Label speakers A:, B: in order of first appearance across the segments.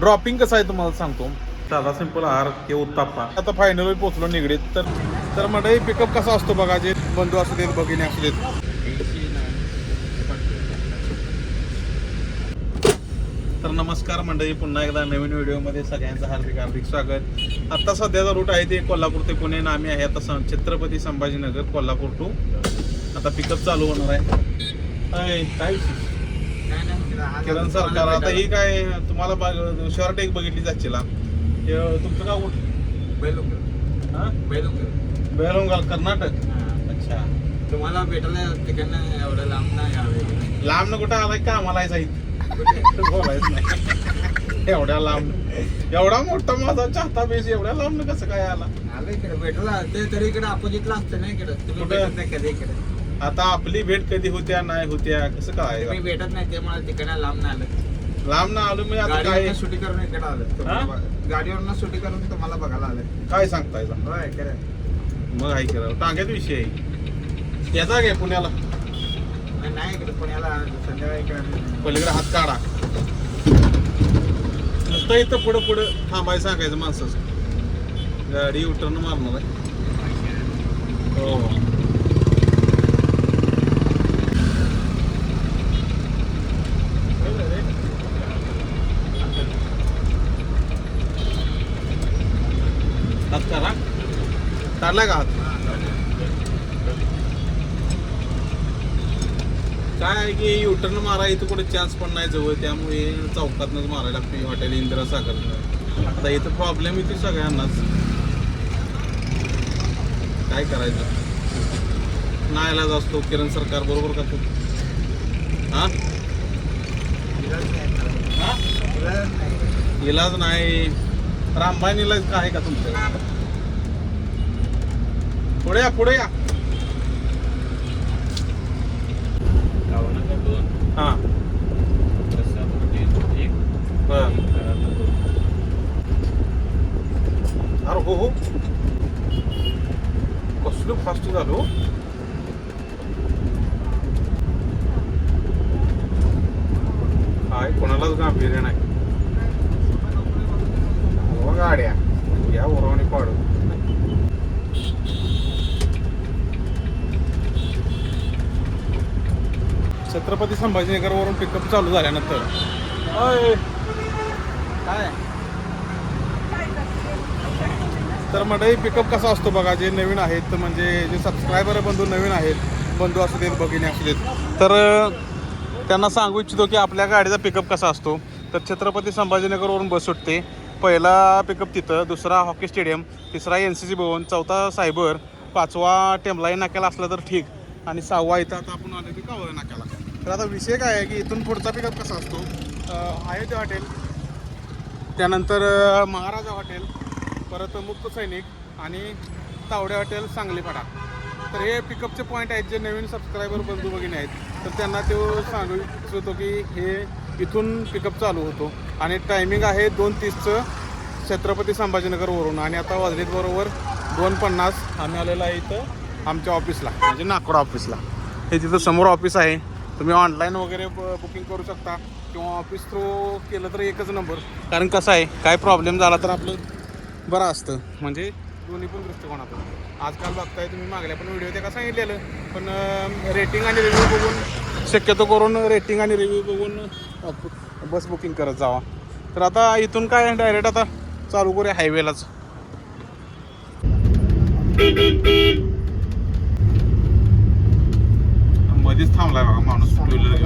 A: Dropping कसं आहे तुम्हाला सांगतो. साधा सिंपल आहार ते उत्तापा आता फायनल पोहोचलो निगडीत तर तर मंडळी पिकअप कसा असतो बघा जे बंधू असू देत भगिनी असू देत. तर नमस्कार मंडळी पुन्हा एकदा नवीन व्हिडिओमध्ये सगळ्यांचं हार्दिक हार्दिक स्वागत. आता सध्याचा रूट आहे ते कोल्हापूर ते पुणे आणि आम्ही आहे आता छत्रपती संभाजीनगर कोल्हापूर टू आता पिकअप चालू होणार आहे. काय? किरण सरकार. आता ही काय तुम्हाला शॉर्ट एक बघितली. हे तुमचं गाव कुठलं हा? बेळगाव कर्नाटक. अच्छा.
B: तुम्हाला भेटायला तिकडनं एवढं लांब नाही यावे
A: लांब न कुठं आलाय का आम्हाला बोलायचं नाही. एवढ्या लांब. एवढा मोठा माझा चाहता बेस एवढ्या लांब कसं काय आला?
B: आलं इकडे भेटला ते तरी इकडे अपोजिटला असतं ना इकडे. तुम्ही
A: कुठं?
B: भेटत नाही कधी इकडे.
A: आता आपली भेट कधी होत्या नाही होत्या कसं काय
B: भेटत नाही त्यामुळे तिकडे लांब नाही आलं.
A: लांब ना आलो मी आता काय?
B: सुटी करून इकडे आलं. गाडीवरनं सुटी करून तुम्हाला बघायला आलं.
A: काय सांगताय मग आहे केलं टांग्यात विषय आहे. याचा काय पुण्याला.
B: नाही, इकडे पुण्याला संध्याकाळी इकडे.
A: पलीकडे हात काढा. नुसतं इथं पुढं पुढं थांबाय सांगायचं माणसाचं. गाडी उतरण मारणार आहे. हो हात काढा काढलाय का काय आहे की युटर्न मारा इथं कुठे चान्स पण नाही जवळ त्यामुळे चौकातनच मारायला लागते हॉटेल इंदिरा सागर आता इथं प्रॉब्लेम येते सगळ्यांनाच. काय करायचं? नायलाज असतो किरण सरकार बरोबर का तू? हा?
B: इलाज नाही.
A: रामबाईन इलाज काय आहे का तुमच्याकडे? पुढे या पुढे या हा बर अरे हो हो कसलं फास्ट झालो काय कोणालाच गांभीर्य नाही हो गाड्या या उरवणी पाडू छत्रपती संभाजीनगरवरून पिकअप चालू झाल्यानंतर.
B: काय?
A: तर मंडळी पिकअप कसा असतो बघा? जे नवीन आहेत म्हणजे जे सबस्क्रायबर बंधू नवीन आहेत बंधू असू देत भगिनी असू देत तर त्यांना सांगू इच्छितो की आपल्या गाडीचा पिकअप कसा असतो. तर छत्रपती संभाजीनगरवरून बस सुटते. पहिला पिकअप तिथं दुसरा हॉकी स्टेडियम तिसरा एन सी सी भवन चौथा सायबर पाचवा टेमलाई नाक्याला असला तर ठीक. आणि सहावा इथं आता आपण आलो की कावळे नाक्याला. तर आता विषय काय आहे की इथून पुढचा पिकअप कसा असतो? आहे अयोध्या हॉटेल. त्यानंतर महाराजा हॉटेल परत मुक्त सैनिक आणि तावडे हॉटेल सांगलीपाडा. तर हे पिकअपचे पॉईंट आहेत जे नवीन सबस्क्रायबर बंधू भगिनी आहेत. तर त्यांना तो सांगू इच्छितो की हे इथून पिकअप चालू होतो. आणि टायमिंग आहे दोन तीसचं छत्रपती संभाजीनगरवरून आणि आता वाजलेत बरोबर दोन पन्नास. आम्ही आलेलो आहे इथं आमच्या ऑफिसला म्हणजे नाकोडा ऑफिसला हे तिथं समोर ऑफिस आहे. तुम्ही ऑनलाईन वगैरे बुकिंग करू शकता. किंवा ऑफिस थ्रू केलं तर एकच नंबर कारण कसं आहे काय प्रॉब्लेम झाला तर आपलं बरं असतं. म्हणजे दोन्ही पण दृष्टिकोनातून. आजकाल बघताय तुम्ही मागल्या पण व्हिडिओ ते सांगितलेलं? पण रेटिंग आणि रिव्ह्यू बघून शक्यतो करून रेटिंग आणि रिव्ह्यू बघून बस बुकिंग करत जावा. तर आता इथून काय डायरेक्ट आता चालू करूया हायवेलाच मध्येच थांबलाय बघा माणूस टू व्हीलर घेऊन.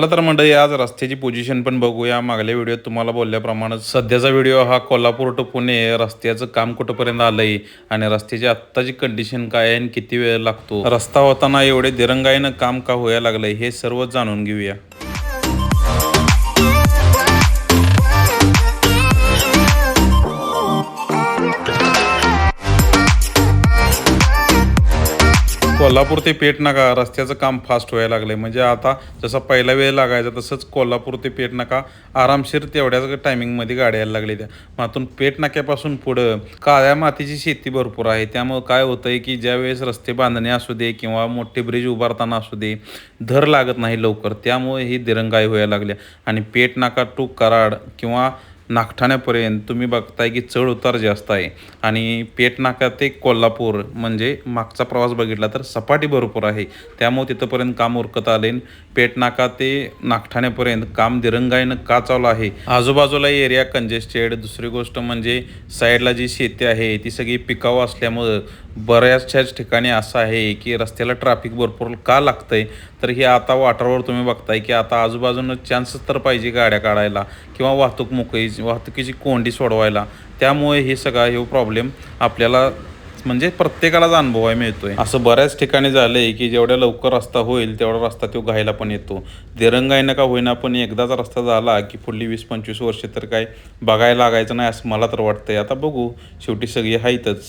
A: चला तर मंडळी आज रस्त्याची पोझिशन पण बघूया. मागल्या व्हिडिओत तुम्हाला बोलल्याप्रमाणे सध्याचा व्हिडिओ हा कोल्हापूर टू पुणे रस्त्याचं काम कुठंपर्यंत आलंय आणि रस्त्याची आत्ताची कंडिशन काय आहे आणि किती वेळ लागतो? रस्ता होताना एवढे दिरंगाईनं काम का व्हायला लागलंय हे सर्व जाणून घेऊया. कोल्हापूर ते पेटनाका रस्त्याचं काम फास्ट व्हायला लागलंय. म्हणजे आता जसा पहिला वेळ लागायचा तसंच कोल्हापूर ते पेटनाका आरामशीर तेवढ्याच टायमिंगमध्ये गाड्या यायला लागल्या त्या. मातून पेटनाक्यापासून पुढं काळ्या मातीची शेती भरपूर आहे. त्यामुळं काय होतंय की ज्यावेळेस रस्ते बांधणे असू दे किंवा मोठे ब्रिज उभारताना असू दे धर लागत नाही लवकर. त्यामुळे ही दिरंगाई व्हायला लागल्या. आणि पेटनाका टू कराड किंवा नागठाण्यापर्यंत तुम्ही बघताय की चढ उतार जास्त आहे. आणि पेटनाका ते कोल्हापूर म्हणजे मागचा प्रवास बघितला तर सपाटी भरपूर आहे. त्यामुळे तिथंपर्यंत काम उरकत आले पेटनाका ते नागठाण्यापर्यंत काम दिरंगाईनं का चालू आहे? आजूबाजूला एरिया कंजेस्टेड दुसरी गोष्ट म्हणजे साईडला जी शेती आहे ती सगळी पिकावं असल्यामुळं बऱ्याचशाच ठिकाणी असं आहे की रस्त्याला ट्रॅफिक भरपूर का लागतं आहे तर हे आता वाटावर तुम्ही बघताय की आता आजूबाजूनं चान्सेस तर पाहिजे गाड्या काढायला किंवा वाहतूक मोकळी वाहतुकीची कोंडी सोडवायला. त्यामुळे हे सगळा हे प्रॉब्लेम आपल्याला म्हणजे प्रत्येकालाच अनुभवाय मिळतोय. असं बऱ्याच ठिकाणी झालं आहे की जेवढ्या लवकर रस्ता होईल तेवढा रस्ता तो घायला पण येतो. दिरंगाईनं का होईना पण एकदाचा रस्ता झाला की पुढली वीस पंचवीस वर्षे तर काय बघायला लागायचं नाही असं मला तर वाटतंय. आता बघू. शेवटी सगळी आहेतच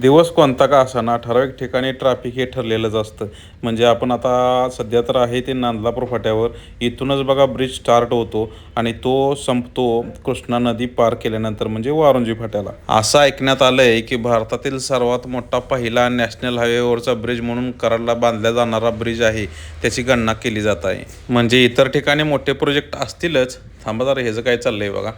A: दिवस कोणता का असाना ठराविक ठिकाणी ट्रॅफिक हे ठरलेलंच असतं. म्हणजे आपण आता सध्या तर आहे ते नांदलापूर फाट्यावर इथूनच बघा ब्रिज स्टार्ट होतो आणि तो संपतो कृष्णा नदी पार केल्यानंतर म्हणजे वारुंजी फाट्याला. असं ऐकण्यात आलं आहे की भारतातील सर्वात मोठा पहिला नॅशनल हायवेवरचा ब्रिज म्हणून कराडला बांधला जाणारा ब्रिज आहे त्याची गणना केली जात आहे. म्हणजे इतर ठिकाणी मोठे प्रोजेक्ट असतीलच. थांबा जरा ह्याचं काय चाललंय बघा.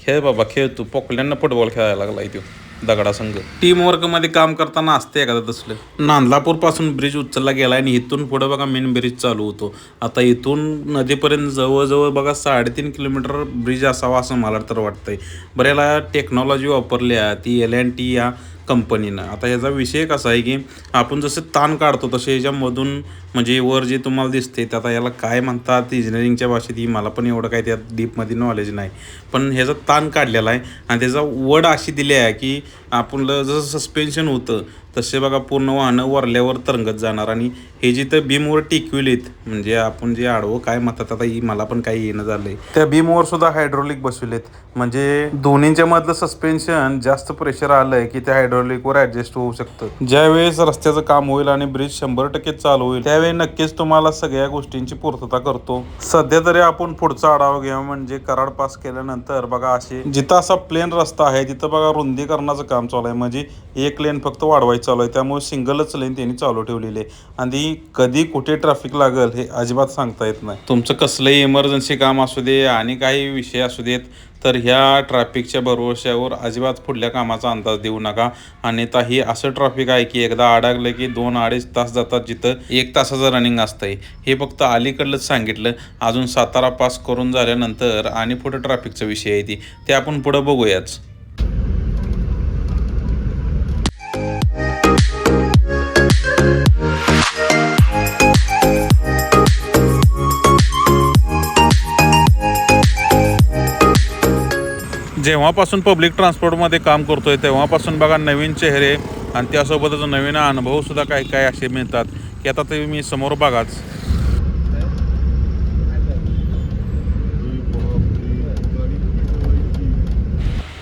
A: खेळ बाबा खेळ तू पोकल्यांना फुटबॉल खेळायला लागला आहे तो दगडासंघ टीम वर्कमध्ये काम करताना असते एखादं तसलं. नांदलापूरपासून ब्रिज उचलला गेला आणि इथून पुढे बघा मेन ब्रिज चालू होतो. आता इथून नदीपर्यंत जवळजवळ बघा साडेतीन किलोमीटर ब्रिज असावा असं मला तर वाटतंय. बरं याला टेक्नॉलॉजी वापरली आहे ती एल अँड टी या कंपनीनं आता याचा विषय कसा आहे की आपण जसे ताण काढतो तसे याच्यामधून म्हणजे वर जे तुम्हाला दिसते ते आता याला काय म्हणतात इंजिनिअरिंगच्या भाषेत ही मला पण एवढं काय त्यात डीपमध्ये नॉलेज नाही. पण ह्याचा ताण काढलेला आहे आणि त्याचा वड अशी दिली आहे की आपलं जसं सस्पेन्शन होतं तसे बघा पूर्ण वाहनं वरल्यावर तरंगत जाणार आणि हे जिथं बीमवर टिकविलीत म्हणजे आपण जे आडवं काय म्हणतात आता ही मला पण काही येणं झालंय. त्या बीमवर सुद्धा हायड्रोलिक बसविलेत. म्हणजे दोन्हींच्या मधलं सस्पेन्शन जास्त प्रेशर आलंय की त्या हायड्रोलिकवर ऍडजस्ट होऊ शकतं. ज्यावेळेस रस्त्याचं काम होईल आणि ब्रिज शंभर टक्के चालू होईल त्यावेळी नक्कीच तुम्हाला सगळ्या गोष्टींची पूर्तता करतो. सध्या तरी आपण पुढचा आढावा घ्या म्हणजे कराड पास केल्यानंतर बघा असे जिथं असा प्लेन रस्ता आहे तिथं बघा रुंदीकरणाचं काम चालू आहे. म्हणजे एक लेन फक्त वाढवायची चालू आहे. त्यामुळे सिंगलच लेन त्यांनी चालू ठेवलेली आहे. आणि कधी कुठे ट्रॅफिक लागेल हे अजिबात सांगता येत नाही. तुमचं कसलंही इमर्जन्सी काम असू दे आणि काही विषय असू देत तर ह्या ट्रॅफिकच्या भरोश्यावर अजिबात पुढल्या कामाचा अंदाज देऊ नका. अन्यथा ही असं ट्रॅफिक आहे की एकदा अडकलं की दोन अडीच तास जातात जिथं एक तासाचं रनिंग असतंय. हे फक्त अलीकडलंच सांगितलं. अजून सातारा पास करून झाल्यानंतर आणि पुढं ट्रॅफिकचा विषय आहे ती. ते आपण पुढं बघूयाच. जेव्हापासून पब्लिक ट्रान्सपोर्टमध्ये काम करतोय तेव्हापासून बघा नवीन चेहरे आणि त्यासोबतच नवीन अनुभवसुद्धा काय काही काही असे मिळतात. की आता ते मी समोर बघाच.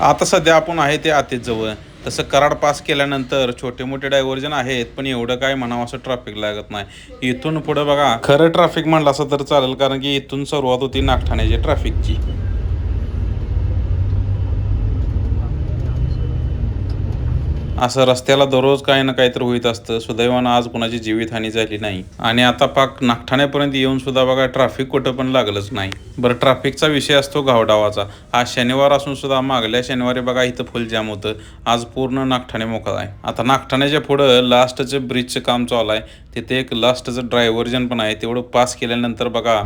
A: आता सध्या आपण आहे ते आतेजवळ तसं कराड पास केल्यानंतर छोटे मोठे डायव्हर्जन आहेत पण एवढं काय म्हणावं असं ट्रॅफिक लागत नाही. इथून पुढं बघा खरं ट्रॅफिक म्हणलं असं तर चालेल कारण की इथून सुरुवात होती नागठाण्याची ट्रॅफिकची असं रस्त्याला दररोज काही ना काहीतरी होत असतं. सुदैवानं आज कुणाची जीवितहानी झाली नाही. आणि आता पाक नागठाण्यापर्यंत येऊन सुद्धा बघा ट्रॅफिक कुठं पण लागलंच नाही. बरं ट्रॅफिकचा विषय असतो घावडावाचा आज शनिवार असून सुद्धा मागल्या शनिवारी बघा इथं फुल जाम होतं. आज पूर्ण नागठाणे मोकळा आहे. आता नागठाण्याच्या पुढं लास्टचं ब्रिजचं काम चालू आहे. तिथे एक लास्टचं ड्रायव्हर्जन पण आहे. तेवढं पास केल्यानंतर बघा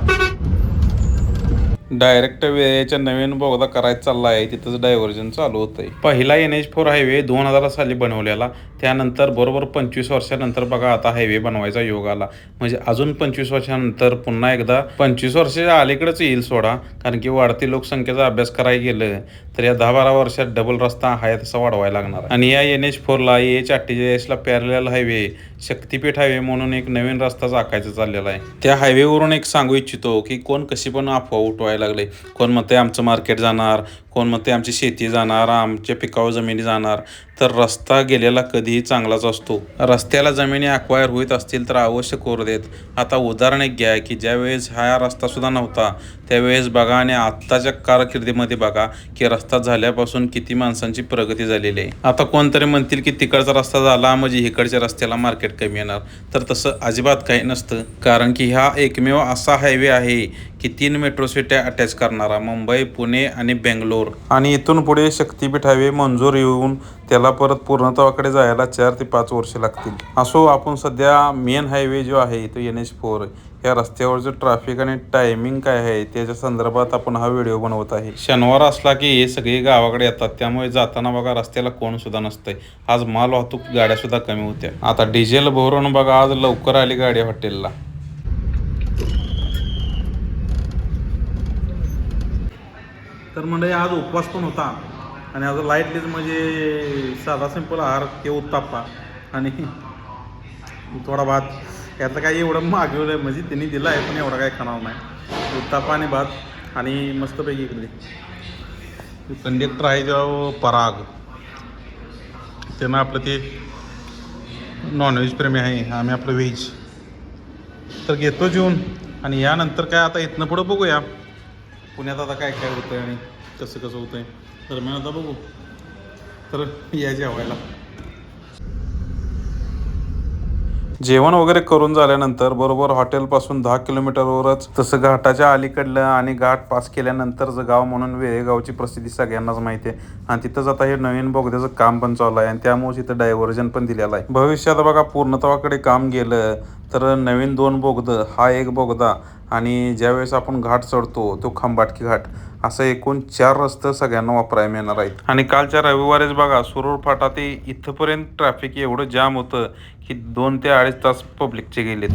A: डायरेक्ट वेळेच्या नवीन बोगदा करायचा चालला आहे तिथंच डायव्हर्जन चालू होतंय. पहिला एन एच फोर हायवे दोन हजार साली बनवलेला त्यानंतर बरोबर पंचवीस वर्षानंतर बघा आता हायवे बनवायचा योग आला. म्हणजे अजून पंचवीस वर्षानंतर पुन्हा एकदा पंचवीस वर्षाच्या अलीकडेच येईल सोडा कारण की वाढती लोकसंख्येचा अभ्यास करायला गेलं तर या दहा बारा वर्षात डबल रस्ता आहे तसा वाढवायला लागणार. आणि या एन एच फोरला एच अठ्ठेचाळीसला पॅरलेल हायवे शक्तीपीठ हायवे म्हणून एक नवीन रस्ता चाकायचा चाललेला आहे. त्या हायवेवरून एक सांगू इच्छितो की कोण कशी पण अफवा उठवायला लागले. कोण म्हणते आमचं मार्केट जाणार कोण म्हणते आमची शेती जाणार आमच्या पिकाऊ जमिनी जाणार. तर रस्ता गेलेला कधीही चांगलाच असतो. रस्त्याला जमिनी अक्वायर होत असतील तर अवश्य करू देत. आता उदाहरण एक घ्या की ज्यावेळेस हा रस्ता सुद्धा नव्हता त्यावेळेस बघा आणि आत्ताच्या कारकिर्दीमध्ये बघा की रस्ता झाल्यापासून किती माणसांची प्रगती झालेली आहे. आता कोणतरी म्हणतील की तिकडचा रस्ता झाला म्हणजे इकडच्या रस्त्याला मार्केट कमी येणार. तर तसं अजिबात काही नसतं. कारण की हा एकमेव असा हायवे आहे की तीन मेट्रो सिटी अटॅच करणारा मुंबई पुणे आणि बेंगलोर. आणि इथून पुढे शक्तीपीठ हायवे मंजूर येऊन त्याला परत पूर्णत्वाकडे जायला चार ते पाच वर्षे लागतील. असो आपण सध्या मेन हायवे जो आहे तो एन एच फोर या रस्त्यावरचं ट्रॅफिक आणि टायमिंग काय आहे त्याच्या संदर्भात आपण हा व्हिडिओ बनवत आहे. शनिवार असला की हे सगळे गावाकडे येतात त्यामुळे जाताना बघा रस्त्याला कोण सुद्धा नसतंय. आज माल वाहतूक गाड्या सुद्धा कमी होत्या. आता डिझेल भरून बघा आज लवकर आली गाडी हॉटेलला. तर म्हणजे आज उपवास पण होता. आणि आज लाईटलीच म्हणजे साधा सिंपल आहार ते उत्ताप्पा आणि थोडा भात यातलं काही एवढं मागवलं आहे म्हणजे त्यांनी दिलं आहे पण एवढं काही खाणार नाही. उत्ताप्पा आणि भात आणि मस्तपैकी इकडे कंडक्टर आहे जेव्हा पराग. त्यांना आपलं ते नॉनव्हेज प्रेमी आहे आम्ही आपलं व्हेज तर घेतो जेवून. आणि यानंतर काय आता इथनं पुढं बघूया. पुण्यात आता काय काय होतंय आणि कसं कसं होतंय? दरम्यान आता बघू. तर या जेवायला. जेवण वगैरे करून झाल्यानंतर बरोबर हॉटेलपासून दहा किलोमीटरवरच तसं घाटाच्या अलीकडलं आणि घाट पास केल्यानंतरचं गाव म्हणून वेळेगावची प्रसिद्धी सगळ्यांनाच माहिती आहे. आणि तिथंच आता हे नवीन बोगद्याचं काम पण चालू आहे आणि त्यामुळे तिथं डायव्हर्जन पण दिलेलं आहे. भविष्यात बघा पूर्णत्वाकडे काम गेलं तर नवीन दोन बोगदं हा एक बोगदा आणि ज्यावेळेस आपण घाट चढतो तो खंबाटकी घाट असं एकूण चार रस्ते सगळ्यांना वापरायला मिळणार आहेत. आणि कालच्या रविवारीच बघा सुरूर फाटा ते इथंपर्यंत ट्रॅफिक एवढं जाम होतं की दोन ते अडीच तास पब्लिकचे गेलेत.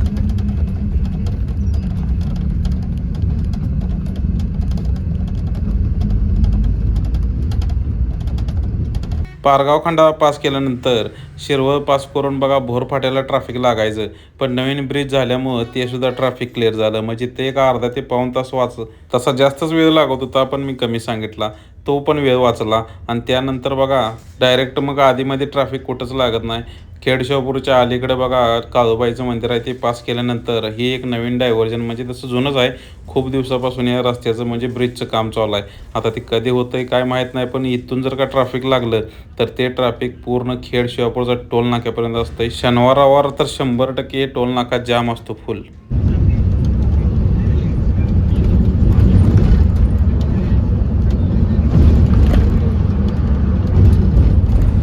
A: पारगाव खंडा पास केल्यानंतर शिरवळ पास करून बघा भोर फाट्याला ट्रॅफिक लागायचं. पण नवीन ब्रिज झाल्यामुळं ते सुद्धा ट्रॅफिक क्लिअर झालं. म्हणजे ते एक अर्धा ते पाऊण तास वाच तसा जास्तच वेळ लागत होता पण मी कमी सांगितला. तो पण वेळ वाचला. आणि त्यानंतर बघा डायरेक्ट मग आधीमध्ये ट्रॅफिक कुठंच लागत नाही. खेडशापूरच्या अलीकडे बघा काळूबाईचं मंदिर आहे ते पास केल्यानंतर ही एक नवीन डायव्हर्जन म्हणजे तसं जुनंच आहे. खूप दिवसापासून या रस्त्याचं म्हणजे ब्रिजचं काम चालू आहे. आता ते कधी होतं आहे काय माहीत नाही पण इथून जर का ट्रॅफिक लागलं तर ते ट्रॅफिक पूर्ण खेड शिवापूरचा टोल नाक्यापर्यंत असतंय. शनिवारावर तर शंभर टक्के टोल नाका जाम असतो फुल.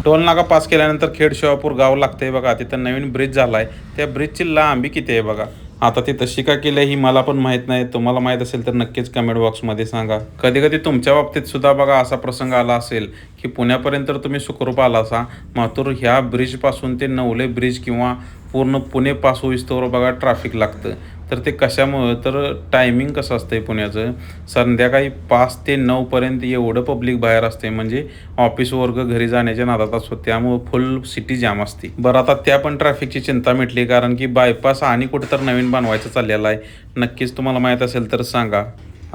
A: टोल नाका पास केल्यानंतर खेड शिवापूर गाव लागतंय बघा. तिथं नवीन ब्रिज झालाय. त्या ब्रिजची लांबी किती आहे बघा? आता ती तशी का केली आहे ही मला पण माहीत नाही. तुम्हाला माहीत असेल तर नक्कीच कमेंट बॉक्समध्ये सांगा. कधी कधी तुमच्या बाबतीत सुद्धा बघा असा प्रसंग आला असेल की पुण्यापर्यंत तर तुम्ही सुखरूप आला असा. मातूर ह्या ब्रिजपासून ते नवले ब्रिज किंवा पूर्ण पुणे पास होईस्तोवर बघा ट्रॅफिक लागतं. तर ते कशामुळं? तर टायमिंग कसं असतं आहे पुण्याचं? संध्याकाळी पाच ते नऊपर्यंत एवढं पब्लिक बाहेर असते म्हणजे ऑफिस वर्ग घरी जाण्याच्या नादात असतो. त्यामुळं फुल सिटी जाम असते. बरं आता त्या पण ट्रॅफिकची चिंता मिटली कारण की बायपास आणि कुठं तर नवीन बनवायचं चाललेलं आहे. नक्कीच तुम्हाला माहीत असेल तर सांगा.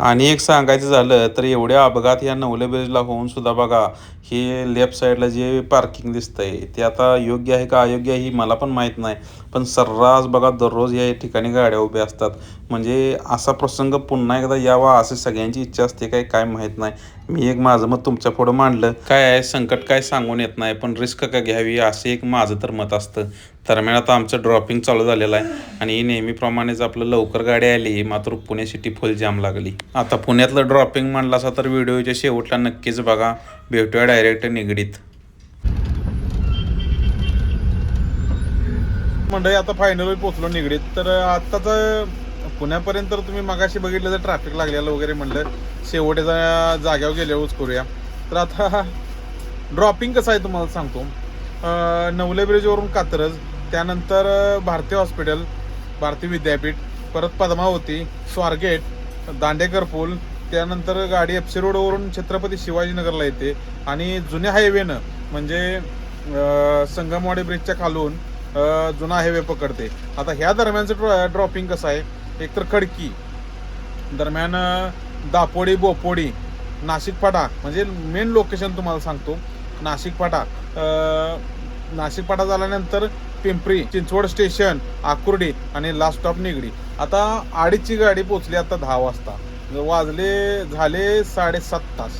A: आणि एक सांगायचं झालं तर एवढ्या अपघात या नवले ब्रिजला होऊन सुद्धा बघा हे लेफ्ट साईडला जे पार्किंग दिसतंय ते आता योग्य आहे का अयोग्य आहे ही मला पण माहीत नाही. पण सर्रास बघा दररोज या ठिकाणी गाड्या उभ्या असतात. म्हणजे असा प्रसंग पुन्हा एकदा यावा अशी सगळ्यांची इच्छा असते काय काय माहीत नाही. मी एक माझं मत तुमच्या पुढं मांडलं. काय आहे संकट काय सांगून येत नाही पण रिस्क का घ्यावी असे एक माझं तर मत असतं. दरम्यान आता आमचं ड्रॉपिंग चालू झालेलं आहे आणि नेहमीप्रमाणेच आपलं लवकर गाडी आली मात्र पुणे सिटी फुल जाम लागली. आता पुण्यातलं ड्रॉपिंग म्हणलं असा तर व्हिडिओच्या शेवटला नक्कीच बघा. भेटूया डायरेक्ट निगडीत. मंडळी आता फायनल पोचलो निगडीत. तर आत्ताचं पुण्यापर्यंत तर तुम्ही मगाशी बघितलं तर ट्रॅफिक लागलेलं वगैरे म्हणलं. शेवटेच्या जाग्यावर गेल्यावरच करूया. तर आता ड्रॉपिंग कसं आहे तुम्हाला सांगतो. नवले ब्रिजवरून कात्रज त्यानंतर भारतीय भारती हॉस्पिटल भारती विद्यापीठ परत पद्मावती स्वारगेट दांडेकर पूल त्यानंतर गाडी एफसी रोडवरून छत्रपती शिवाजीनगरला येते. आणि जुन्या हायवेनं म्हणजे संगमवाडी ब्रिजच्या खालून जुना हायवे पकडते. आता ह्या दरम्यानचं ड्रॉ ड्रॉपिंग कसं आहे? एकतर खडकी दरम्यान दापोडी बोपोडी नाशिक फाटा म्हणजे मेन लोकेशन तुम्हाला सांगतो. नाशिक फाटा नाशिक फाटा झाल्यानंतर पिंपरी चिंचवड स्टेशन आकुर्डी आणि लास्ट स्टॉप निगडी. आता अडीचची गाडी पोचली आता दहा वाजता. वाजले झाले साडेसात तास.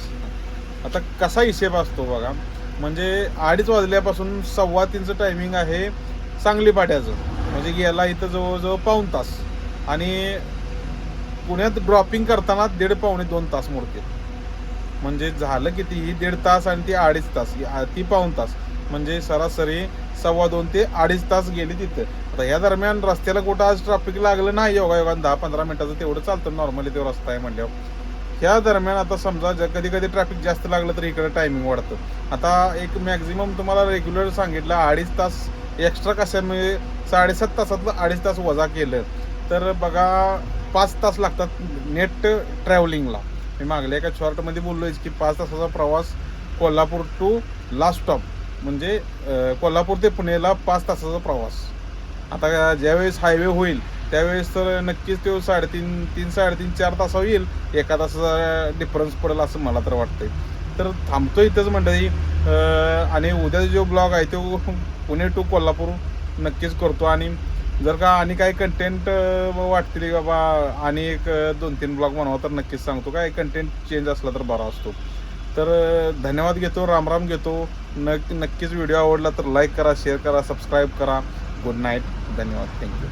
A: आता कसा हिशेब असतो बघा. म्हणजे अडीच वाजल्यापासून सव्वा तीनचं टायमिंग आहे सांगली पाट्याचं म्हणजे गेला इथं जवळजवळ पाऊन तास. आणि पुण्यात ड्रॉपिंग करताना दीड पावणे दोन तास मोडते म्हणजे झालं किती? ही दीड तास आणि ती अडीच तास. ही ती पाऊन तास. म्हणजे सरासरी सव्वा दोन ते अडीच तास गेली तिथं. आता या दरम्यान रस्त्याला कुठं आज ट्रॅफिक लागलं नाही योगा योगा दहा पंधरा मिनिटाचं तेवढं चालतं. नॉर्मली तो रस्ता आहे म्हणल्यावर. ह्या दरम्यान आता समजा जर कधी कधी ट्रॅफिक जास्त लागलं तर इकडे टायमिंग वाढतं. आता एक मॅक्झिमम तुम्हाला रेग्युलर सांगितलं अडीच तास एक्स्ट्रा कशामुळे म्हणजे साडेसात तासातलं अडीच तास वजा केलं. तर बघा पाच तास लागतात नेट ट्रॅव्हलिंगला मी मागल्या एका शॉर्टमध्ये बोललोय की पाच तासाचा प्रवास कोल्हापूर टू लास्ट स्टॉप म्हणजे कोल्हापूर ते पुणेला पाच तासाचा प्रवास. आता ज्यावेळेस हायवे होईल त्यावेळेस तर नक्कीच तो साडेतीन तीन साडेतीन चार तासा होईल एका तासाचा डिफरन्स पडेल असं मला तर वाटतंय. तर थांबतो इथंच मंडळी. आणि उद्या जो ब्लॉग आहे तो पुणे टू कोल्हापूर नक्कीच करतो. आणि जर का आणि काही कंटेंट वाटतील की बाबा आणि एक दोन तीन ब्लॉग बनवा तर नक्कीच सांगतो. काय कंटेंट चेंज असला तर बरा असतो. तर धन्यवाद घेतो रामराम घेतो. नक्की नक्कीच व्हिडिओ आवडला तर लाईक करा शेअर करा सबस्क्राईब करा. गुड नाईट धन्यवाद. थँक्यू